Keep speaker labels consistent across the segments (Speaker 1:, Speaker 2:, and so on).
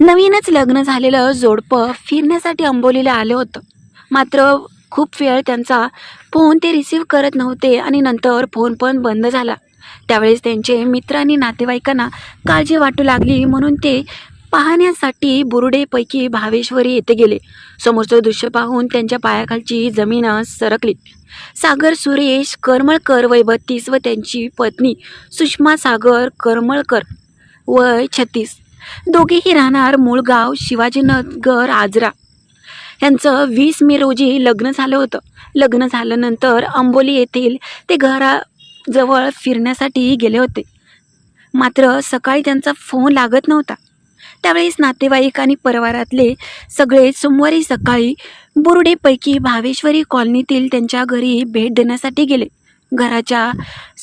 Speaker 1: नवीनच लग्न झालेलं जोडपं फिरण्यासाठी अंबोलीला आलं होतं. मात्र खूप वेळ त्यांचा फोन ते रिसीव करत नव्हते आणि नंतर फोन पण बंद झाला. त्यावेळेस त्यांचे मित्र आणि नातेवाईकांना काळजी वाटू लागली म्हणून ते पाहण्यासाठी बुरुडेपैकी भावेश्वरी येथे गेले. समोरचं दृश्य पाहून त्यांच्या पायाखालची जमीन सरकली. सागर सुरेश करमळकर वय बत्तीस व त्यांची पत्नी सुषमा सागर करमळकर वय छत्तीस. दोघेही राहणार मूळ गाव शिवाजीनगर आजरा. यांचं वीस मे रोजी लग्न झालं होतं. लग्न झाल्यानंतर अंबोली येथील ते घराजवळ फिरण्यासाठी गेले होते. मात्र सकाळी त्यांचा फोन लागत नव्हता. त्यावेळेस नातेवाईक आणि परिवारातले सगळे सोमवारी सकाळी बुरुडेपैकी भावेश्वरी कॉलनीतील त्यांच्या घरी भेट देण्यासाठी गेले. घराच्या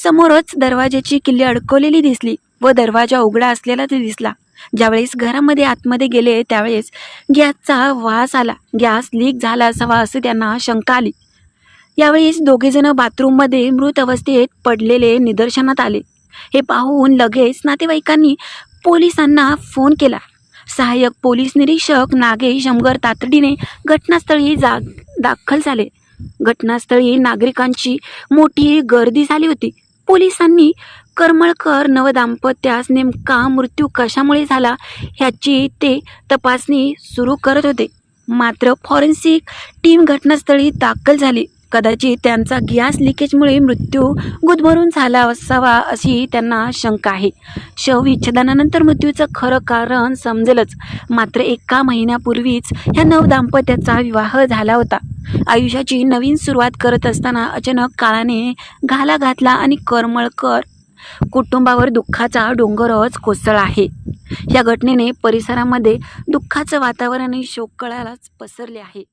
Speaker 1: समोरच दरवाजाची किल्ली अडकवलेली दिसली व दरवाजा उघडा असलेला ते दिसला. ज्यावेळेस घरामध्ये आतमध्ये गेले त्यावेळेस गॅसचा वास आला. गॅस लीक झाला असावा असं त्यांना शंका आली. यावेळेस दोघेजण बाथरूममध्ये मृत अवस्थेत पडलेले निदर्शनात आले. हे पाहून लगेच नातेवाईकांनी पोलिसांना फोन केला. सहाय्यक पोलीस निरीक्षक नागेश अमगर तातडीने घटनास्थळी जा दाखल झाले. घटनास्थळी नागरिकांची मोठी गर्दी झाली होती. पोलिसांनी करमळकर नवदाम्पत्यास नेमका मृत्यू कशामुळे झाला ह्याची ते तपासणी सुरू करत होते. मात्र फॉरेन्सिक टीम घटनास्थळी दाखल झाली. कदाचित त्यांचा गॅस लिकेजमुळे मृत्यू गुदमरून झाला असावा अशी त्यांना शंका आहे. शवविच्छेदनानंतर मृत्यूचं खरं कारण समजेलच. मात्र एका महिन्यापूर्वीच ह्या नव दाम्पत्याचा विवाह झाला होता. आयुष्याची नवीन सुरुवात करत असताना अचानक काळाने घाला घातला आणि करमळकर कुटुंबावर दुःखाचा डोंगरच कोसळ आहे. या घटनेने परिसरामध्ये दुःखाचं वातावरण आणि शोककळालाच पसरले आहे.